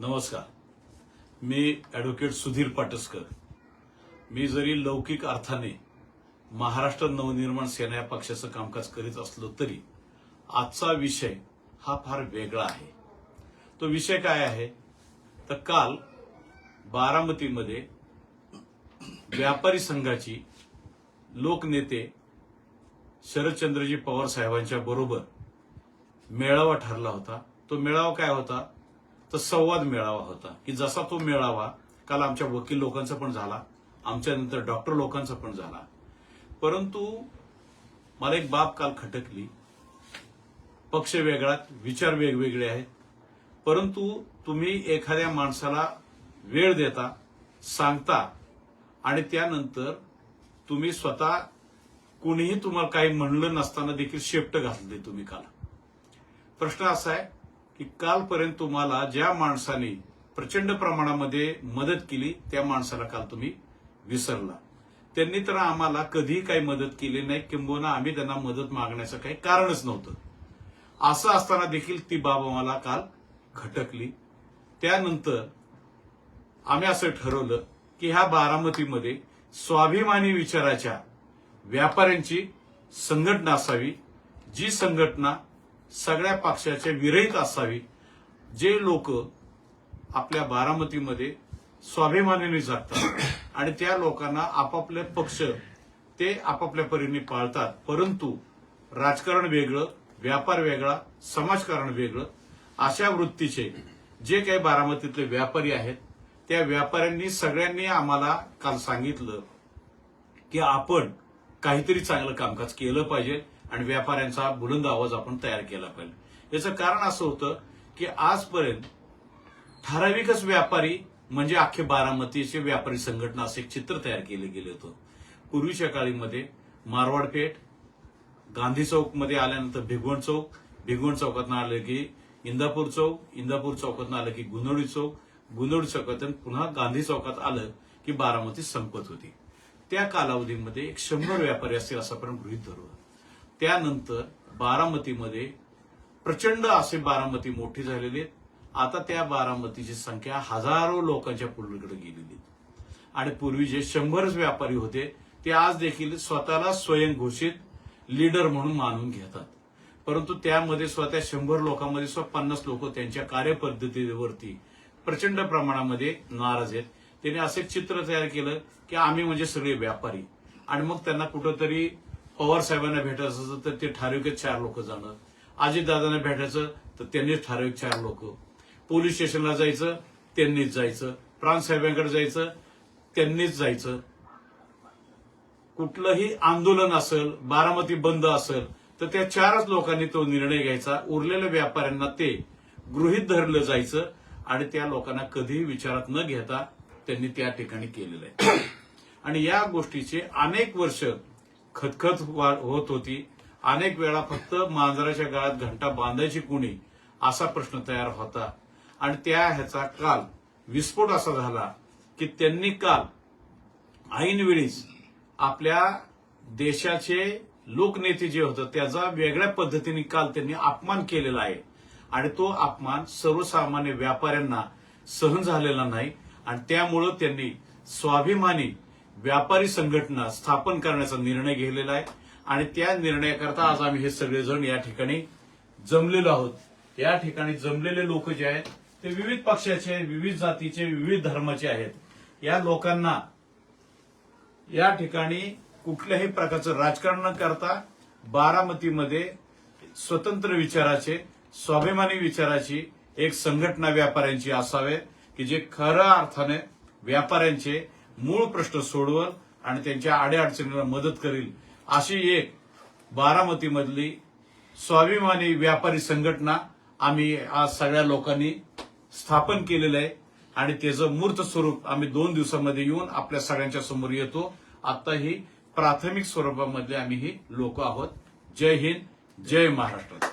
नमस्कार. मी ॲडव्होकेट सुधीर पाटसकर. मी जरी लौकिक अर्थाने महाराष्ट्र नवनिर्माण सेना या पक्षाचं कामकाज करीत असलो तरी आजचा विषय हा फार वेगळा आहे. तो विषय काय आहे? तर काल बारामतीमध्ये व्यापारी संघाची लोकनेते शरदचंद्रजी पवार साहेबांच्या बरोबर मेळावा ठरला होता. तो मेळावा काय होता? तर संवाद मेळावा होता. की जसा तो मेळावा काल आमच्या वकील लोकांचा पण झाला आमच्यानंतर डॉक्टर लोकांचा पण झाला. परंतु मला एक बाब काल खटकली. पक्ष वेगळात विचार वेगवेगळे आहेत. परंतु तुम्ही एखाद्या माणसाला वेळ देता सांगता आणि त्यानंतर तुम्ही स्वतः कुणीही तुम्हाला काही म्हणलं नसताना देखील शेपट घातले तुम्ही काल. प्रश्न असा आहे की कालपर्यंत तुम्हाला ज्या माणसाने प्रचंड प्रमाणामध्ये मदत केली त्या माणसाला काल तुम्ही विसरला. त्यांनी तर आम्हाला कधीही काही मदत केली नाही किंबहुना आम्ही त्यांना मदत मागण्याचं काही कारणच नव्हतं. असं असताना देखील ती बाब आम्हाला काल खटकली. त्यानंतर आम्ही असं ठरवलं की ह्या बारामतीमध्ये स्वाभिमानी विचाराच्या व्यापाऱ्यांची संघटना असावी. जी संघटना सगळ्या पक्षाच्या विरहित असावी जे लोक आपल्या बारामतीमध्ये स्वाभिमानाने जगतात. आणि त्या लोकांना आपापले पक्ष ते आपापल्या परीने पाळतात. परंतु राजकारण वेगळं व्यापार वेगळा समाजकारण वेगळं अशा वृत्तीचे जे काही बारामतीतले व्यापारी आहेत त्या व्यापाऱ्यांनी सगळ्यांनी आम्हाला काल सांगितलं की आपण काहीतरी चांगलं कामकाज केलं पाहिजे आणि व्यापाऱ्यांचा बुलंद आवाज आपण तयार केला पाहिजे. याचं कारण असं होतं की आजपर्यंत ठराविकच व्यापारी म्हणजे अख्खे बारामतीचे व्यापारी संघटना असं एक चित्र तयार केलं गेलं होतं. पूर्वीच्या काळीमध्ये मारवाड पेठ गांधी चौकमध्ये आल्यानंतर भिगवण चौक भिगवण चौकातनं आलं की इंदापूर चौक इंदापूर चौकातनं आलं की गुनोडी चौक गुनोडी चौकातून पुन्हा गांधी चौकात आलं की बारामती संपत होती. त्या कालावधीमध्ये एक शंभर व्यापारी असतील असं आपण गृहित धरू. त्यानंतर बारामतीमध्ये प्रचंड असे बारामती मोठी झालेली आहेत. आता त्या बारामतीची संख्या हजारो लोकांच्या पूर्वीकडे गेलेली आहे. आणि पूर्वी जे शंभरच व्यापारी होते ते आज देखील स्वतःला स्वयंघोषित लीडर म्हणून मानून घेतात. परंतु त्यामध्ये स्वतः शंभर लोकांमध्ये स्व पन्नास लोक त्यांच्या कार्यपद्धतीवरती प्रचंड प्रमाणामध्ये नाराज आहेत. त्यांनी असे चित्र तयार केलं की आम्ही म्हणजे सगळे व्यापारी. आणि मग त्यांना कुठंतरी पवार साहेबांना भेटायचं असेल तर ते ठराविकच चार लोक जाणं. अजितदादांना भेटायचं तर त्यांनीच ठराविक चार लोक. पोलीस स्टेशनला जायचं त्यांनीच जायचं. प्रांत साहेबांकडे जायचं त्यांनीच जायचं. कुठलंही आंदोलन असेल बारामती बंद असेल तर त्या चारच लोकांनी तो निर्णय घ्यायचा. उरलेल्या व्यापाऱ्यांना ते गृहीत धरलं जायचं आणि त्या लोकांना कधीही विचारात न घेता त्यांनी त्या ठिकाणी केलेलं आहे. आणि या गोष्टीचे अनेक वर्ष खतखत होत होती. अनेक वेळा फक्त मांजराच्या गळ्यात घंटा बांधायची कुणी असा प्रश्न तयार होता. आणि त्या ह्याचा काल विस्फोट असा झाला की त्यांनी काल ऐनवेळीच आपल्या देशाचे लोकनेते जे होतं त्याचा वेगळ्या पद्धतीने काल त्यांनी अपमान केलेला आहे. आणि तो अपमान सर्वसामान्य व्यापाऱ्यांना सहन झालेला नाही. आणि त्यामुळं त्यांनी स्वाभिमानी व्यापारी संघटना स्थापन करण्याचा निर्णय घेतलेला आहे. आणि त्या निर्णयाकरता आज आम्ही हे सगळेजण या ठिकाणी जमलेलो आहोत. या ठिकाणी जमलेले लोक जे आहेत ते विविध पक्षाचे विविध जातीचे विविध धर्माचे आहेत. या लोकांना या ठिकाणी कुठल्याही प्रकारचं राजकारण न करता बारामतीमध्ये स्वतंत्र विचाराचे स्वाभिमानी विचाराची एक संघटना व्यापाऱ्यांची असावे की जे खऱ्या अर्थाने व्यापाऱ्यांचे मूळ प्रश्न सोडवल आणि त्यांच्या अडीअडचणीला मदत करील अशी एक बारामतीमधली स्वाभिमानी व्यापारी संघटना आम्ही आज सगळ्या लोकांनी स्थापन केलेलं आहे. आणि त्याचं मूर्त स्वरूप आम्ही दोन दिवसामध्ये येऊन आपल्या सगळ्यांच्या समोर येतो. आता ही प्राथमिक स्वरूपामधले आम्ही ही लोक आहोत. जय हिंद जय महाराष्ट्र.